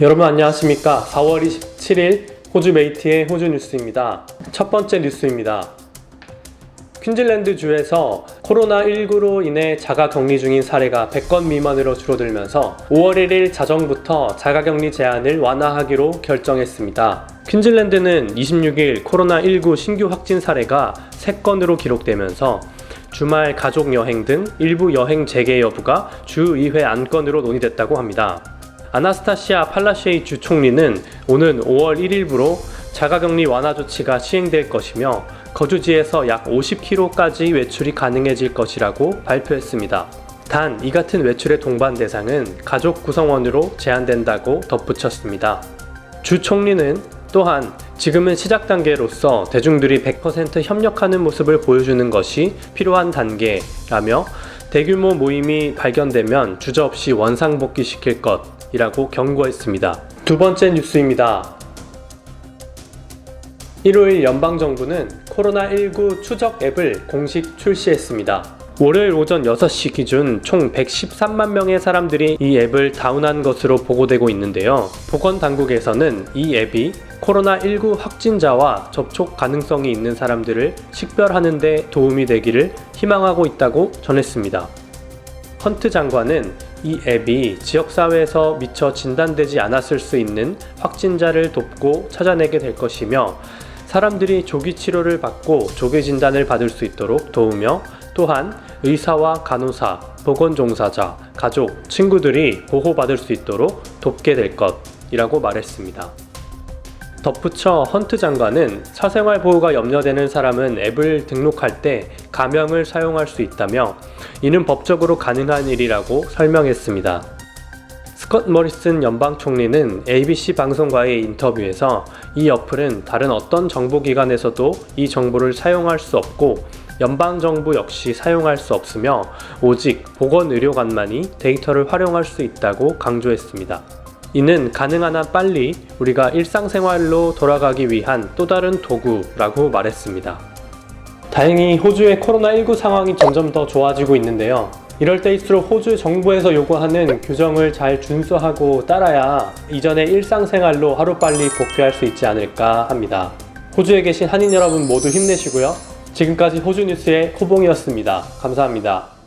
여러분 안녕하십니까 4월 27일 호주 메이트의 호주 뉴스입니다 첫 번째 뉴스입니다 퀸즐랜드 주에서 코로나19로 인해 자가 격리 중인 사례가 100건 미만으로 줄어들면서 5월 1일 자정부터 자가 격리 제한을 완화하기로 결정했습니다. 퀸즐랜드는 26일 코로나19 신규 확진 사례가 3건으로 기록되면서 주말 가족 여행 등 일부 여행 재개 여부가 주의회 안건으로 논의됐다고 합니다. 아나스타시아 팔라쉐이 주 총리는 오는 5월 1일부로 자가격리 완화 조치가 시행될 것이며 거주지에서 약 50km까지 외출이 가능해질 것이라고 발표했습니다. 단, 이 같은 외출의 동반 대상은 가족 구성원으로 제한된다고 덧붙였습니다. 주 총리는 또한 지금은 시작 단계로서 대중들이 100% 협력하는 모습을 보여주는 것이 필요한 단계라며 대규모 모임이 발견되면 주저없이 원상복귀시킬 것 이라고 경고했습니다. 두 번째 뉴스입니다. 1월 연방정부는 코로나19 추적 앱을 공식 출시했습니다. 월요일 오전 6시 기준 총 113만 명의 사람들이 이 앱을 다운한 것으로 보고되고 있는데요. 보건당국에서는 이 앱이 코로나19 확진자와 접촉 가능성이 있는 사람들을 식별하는 데 도움이 되기를 희망하고 있다고 전했습니다. 헌트 장관은 이 앱이 지역사회에서 미처 진단되지 않았을 수 있는 확진자를 돕고 찾아내게 될 것이며 사람들이 조기 치료를 받고 조기 진단을 받을 수 있도록 도우며 또한 의사와 간호사, 보건 종사자, 가족, 친구들이 보호받을 수 있도록 돕게 될 것이라고 말했습니다. 덧붙여 헌트 장관은 사생활 보호가 염려되는 사람은 앱을 등록할 때 가명을 사용할 수 있다며 이는 법적으로 가능한 일이라고 설명했습니다. 스컷 머리슨 연방 총리는 ABC 방송과의 인터뷰에서 이 어플은 다른 어떤 정보기관에서도 이 정보를 사용할 수 없고 연방정부 역시 사용할 수 없으며 오직 보건의료관만이 데이터를 활용할 수 있다고 강조했습니다. 이는 가능한 한 빨리 우리가 일상생활로 돌아가기 위한 또 다른 도구라고 말했습니다. 다행히 호주의 코로나19 상황이 점점 더 좋아지고 있는데요. 이럴 때일수록 호주 정부에서 요구하는 규정을 잘 준수하고 따라야 이전의 일상생활로 하루빨리 복귀할 수 있지 않을까 합니다. 호주에 계신 한인 여러분 모두 힘내시고요. 지금까지 호주 뉴스의 호봉이었습니다. 감사합니다.